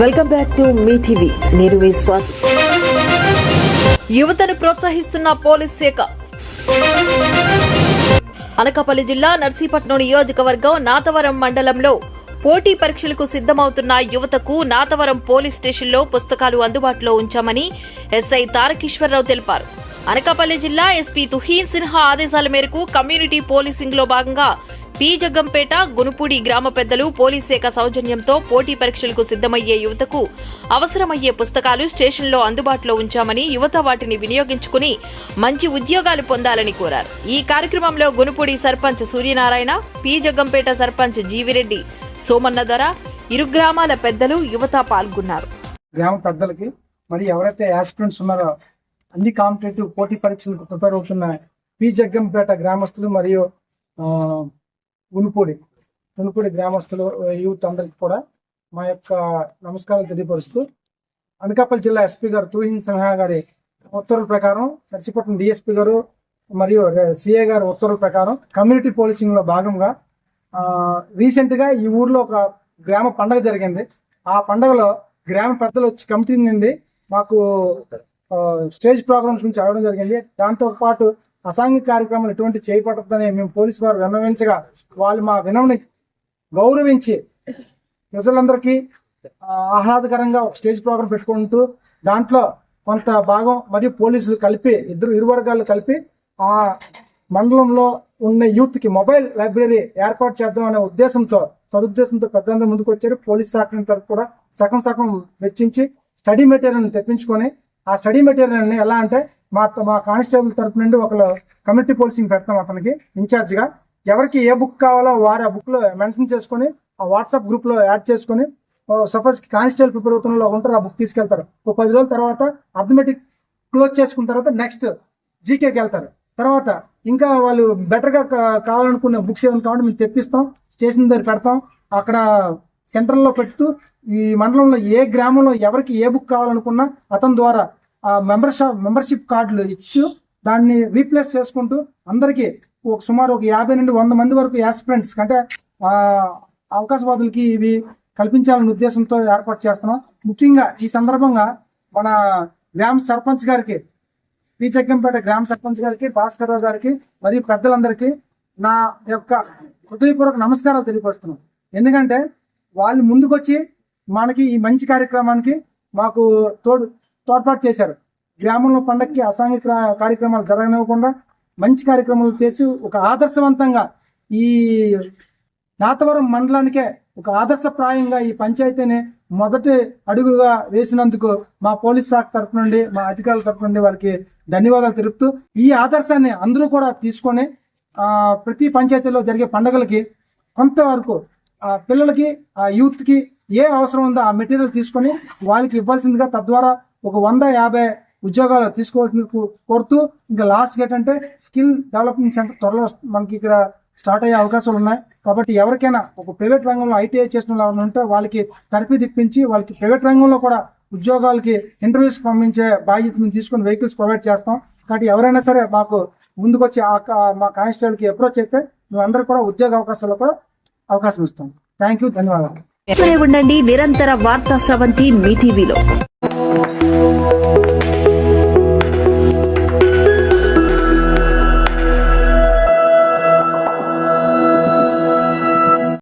Welcome back to మీ TV. నేను మీ స్వాతి. యువతను ప్రోత్సహిస్తున్న పోలీస్ శాఖ. అనకాపల్లి జిల్లా నర్సీపట్నం నియోజకవర్గం నాతవరం మండలంలో పోటీ పరీక్షలకు సిద్దమవుతున్న యువతకు నాతవరం పోలీస్ స్టేషన్లో పుస్తకాలు అందుబాటులో ఉంచామని ఎస్ఐ తారకేశ్వరరావు తెలిపారు. అనకాపల్లి జిల్లా ఎస్పీ తుహీన్ సిన్హా ఆదేశాల మేరకు కమ్యూనిటీ పోలీసింగ్లో భాగంగా పి. జగ్గంపేట గునుపూడి గ్రామ పెద్దలు పోలీస్ శాఖ సౌజన్యంతో పోటీ పరీక్షలకు సిద్దమయ్యే యువతకు అవసరమయ్యే పుస్తకాలు స్టేషన్లో అందుబాటులో ఉంచామని యువత వాటిని వినియోగించుకుని మంచి ఉద్యోగాలు పొందాలని కోరారు. ఈ కార్యక్రమంలో గునుపూడి సర్పంచ్ సూర్యనారాయణ పి. జగ్గంపేట సర్పంచ్ జీవిరెడ్డి సోమన్న దొర ఇరు గ్రామాల పెద్దలు యువత పాల్గొన్నారు. గ్రామ పెద్దలకి మరి ఎవరైతే యాస్పిరెంట్స్ ఉన్నారో అన్ని కాంపిటేటివ్ పోటీ పరీక్షలకు ప్రిపేర్ అవుతున్న పి. జగ్గంపేట గ్రామస్తులు మరియు గునుపూడి గునుపూడి గ్రామస్తులు యూత్ అందరికి కూడా మా యొక్క నమస్కారాలు తెలియపరుస్తూ అనకాపల్లి జిల్లా ఎస్పీ గారు తూహిన్ సిన్హా గారి ఉత్తర్వుల ప్రకారం నర్సీపట్నం డిఎస్పీ గారు మరియు సిఏ గారి ఉత్తర్వుల ప్రకారం కమ్యూనిటీ పోలీసింగ్లో భాగంగా రీసెంట్గా రీసెంట్గా ఈ ఊర్లో ఒక గ్రామ పండగ జరిగింది. ఆ పండగలో గ్రామ పెద్దలు వచ్చి కమిటీ నుండి మాకు స్టేజ్ ప్రోగ్రామ్స్ నుంచి అడగడం జరిగింది. దాంతో పాటు అసాంఘిక కార్యక్రమాలు ఎటువంటి చేయబడద్దని మేము పోలీసు వారు విన్నవించగా వాళ్ళు మా వినవిని గౌరవించి ప్రజలందరికీ ఆహ్లాదకరంగా ఒక స్టేజ్ ప్రోగ్రామ్ పెట్టుకుంటూ దాంట్లో కొంత భాగం మరియు పోలీసులు కలిపి ఇద్దరు ఇరు వర్గాలు కలిపి ఆ మండలంలో ఉన్న యూత్కి మొబైల్ లైబ్రరీ ఏర్పాటు చేద్దాం అనే ఉద్దేశంతో సదుద్దేశంతో పెద్దందరూ ముందుకు వచ్చారు పోలీస్ శాఖ తరఫు కూడా సగం సగం వెచ్చించి స్టడీ మెటీరియల్ని తెప్పించుకొని ఆ స్టడీ మెటీరియల్ని ఎలా అంటే మా మా కానిస్టేబుల్ తరపు నుండి ఒకరు కమిటీ పోలీసింగ్ పెడతాం అతనికి ఇన్ఛార్జ్గా. ఎవరికి ఏ బుక్ కావాలో వారు ఆ బుక్లో మెన్షన్ చేసుకొని ఆ వాట్సాప్ గ్రూప్లో యాడ్ చేసుకొని సపోజ్ కానిస్టేబుల్ ప్రిపేర్ అవుతున్న వాళ్ళు ఉంటారు ఆ బుక్ తీసుకెళ్తారు. ఒక పది రోజుల తర్వాత అథమెటిక్ క్లోజ్ చేసుకున్న తర్వాత నెక్స్ట్ జీకేకి వెళ్తారు. తర్వాత ఇంకా వాళ్ళు బెటర్గా కావాలనుకున్న బుక్స్ ఏమైనా కావాలంటే మేము తెప్పిస్తాం స్టేషన్ దగ్గర పెడతాం. అక్కడ సెంటర్లో పెడుతూ ఈ మండలంలో ఏ గ్రామంలో ఎవరికి ఏ బుక్ కావాలనుకున్నా అతని ద్వారా మెంబర్షిప్ మెంబర్షిప్ కార్డులు ఇచ్చి దాన్ని రీప్లేస్ చేసుకుంటూ అందరికీ ఒక సుమారు ఒక యాభై నుండి వంద మంది వరకు యాస్పిరెంట్స్ అంటే అవకాశవాదులకి ఇవి కల్పించాలనే ఉద్దేశంతో ఏర్పాటు చేస్తున్నాం. ముఖ్యంగా ఈ సందర్భంగా మన గ్రామ సర్పంచ్ గారికి పి జగ్గంపేట గ్రామ సర్పంచ్ గారికి భాస్కర్ రావు గారికి మరియు పెద్దలందరికీ నా యొక్క హృదయపూర్వక నమస్కారాలు తెలియపరుస్తున్నాను ఎందుకంటే వాళ్ళు ముందుకొచ్చి మనకి ఈ మంచి కార్యక్రమానికి మాకు తోడు తోడ్పాటు చేశారు. గ్రామంలో పండక్కి అసాంఘిక కార్యక్రమాలు జరగనివ్వకుండా మంచి కార్యక్రమాలు చేసి ఒక ఆదర్శవంతంగా ఈ నాతవరం మండలానికే ఒక ఆదర్శప్రాయంగా ఈ పంచాయతీని మొదటి అడుగుగా వేసినందుకు మా పోలీస్ శాఖ తరపు నుండి మా అధికారుల తరపు నుండి వాళ్ళకి ధన్యవాదాలు తెలుపుతూ ఈ ఆదర్శాన్ని అందరూ కూడా తీసుకొని ప్రతి పంచాయతీలో జరిగే పండుగలకి కొంతవరకు ఆ పిల్లలకి ఆ యూత్కి ఏ అవసరం ఉందో ఆ మెటీరియల్ తీసుకొని వాళ్ళకి ఇవ్వాల్సిందిగా తద్వారా ఒక వంద యాభై ఉద్యోగాలు తీసుకోవాల్సింది కోరుతూ ఇంకా లాస్ట్ ఏంటంటే స్కిల్ డెవలప్మెంట్ సెంటర్ త్వరలో మనకి ఇక్కడ స్టార్ట్ అయ్యే అవకాశాలు ఉన్నాయి. కాబట్టి ఎవరికైనా ఒక ప్రైవేట్ రంగంలో ఐటీఐ చేసిన వాళ్ళు ఉంటే వాళ్ళకి తరఫీ తిప్పించి వాళ్ళకి ప్రైవేట్ రంగంలో కూడా ఉద్యోగాలకి ఇంటర్వ్యూస్ పంపించే బాధ్యత మేము తీసుకొని వెహికల్స్ ప్రొవైడ్ చేస్తాం. కాబట్టి ఎవరైనా సరే మాకు ముందుకొచ్చి ఆ కా- మా కానిస్టేబుల్కి అప్రోచ్ అయితే మేమందరూ కూడా ఉద్యోగ అవకాశాలు కూడా అవకాశం ఇస్తాం. Thank you. ధన్యవాదాలు. ఉండండి. నిరంతర వార్తా స్రవంతి మీ టీవీలో.